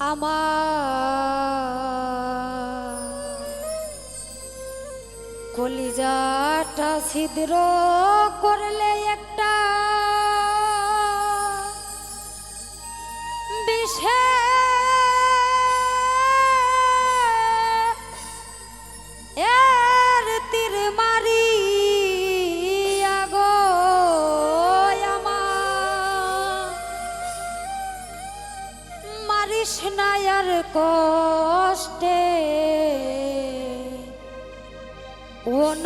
আমার কলিজাটা ছিদ্র করলে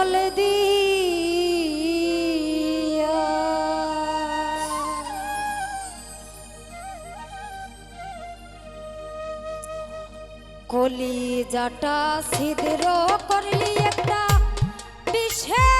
জল দিয়া। কলি জাটা ছিদ্র করলি একটা বিশেষ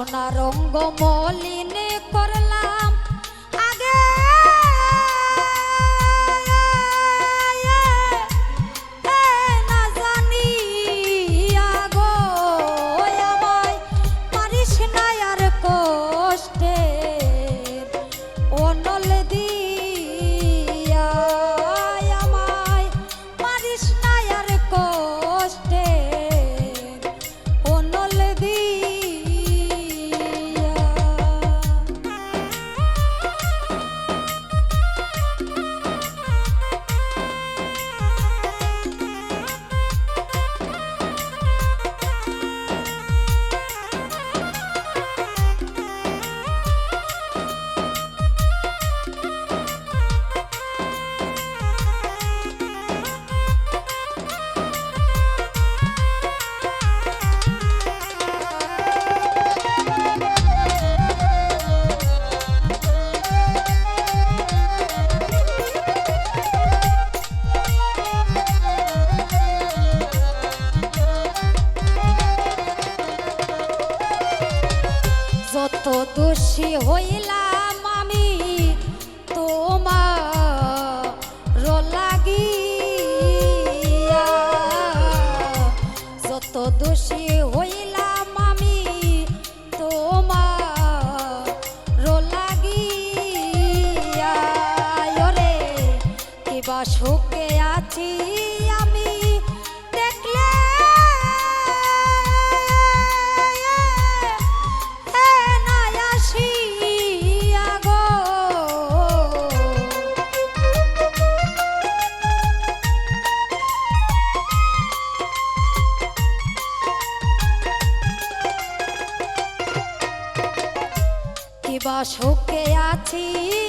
সোনারঙ্গ মলিনে করলা দোষী হইলাম আমি তোমার লাগি যত দোষী হইলাম আমি তোমার লাগি রে কিবা সুখ সুখে আছি।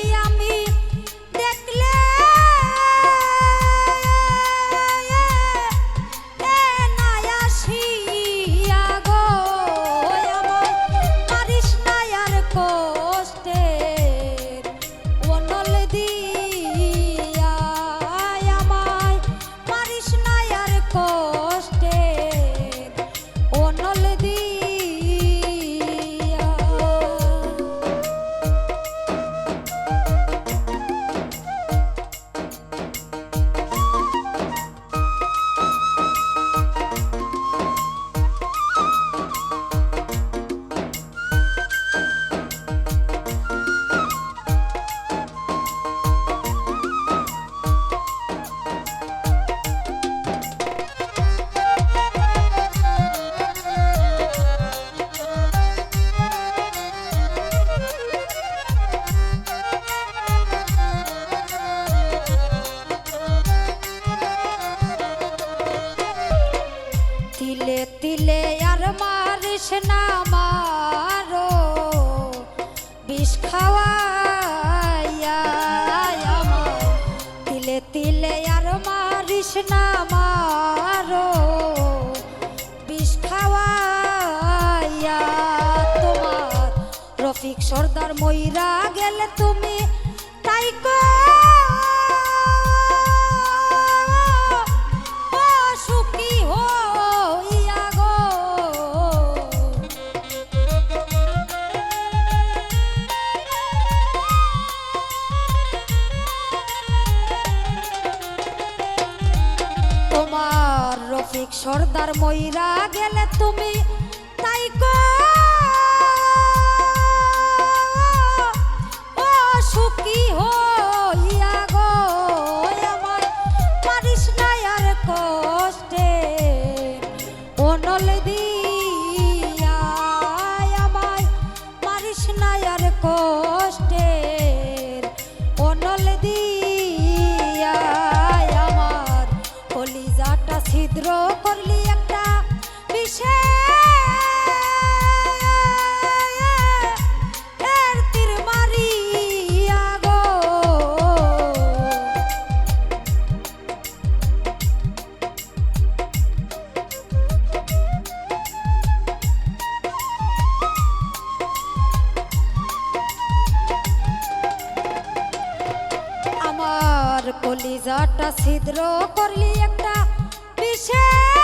তিলে আর মারিস না মারো। বিষ খাওয়াইয়া তিলে তিলে আর মারিস না মারো। বিষ খাওয়াইয়া তোমার রফিক সর্দার ময়রা গেলে তুমি তাই কো ময়রা গেলে তুমি কলিজাটা ছিদ্র করলি একটা বিশেষ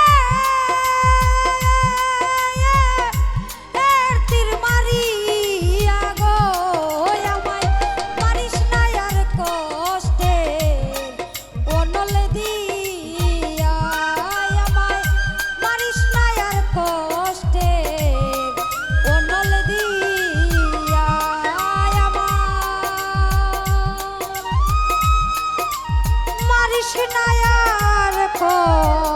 কৃষ্ণায়ার পর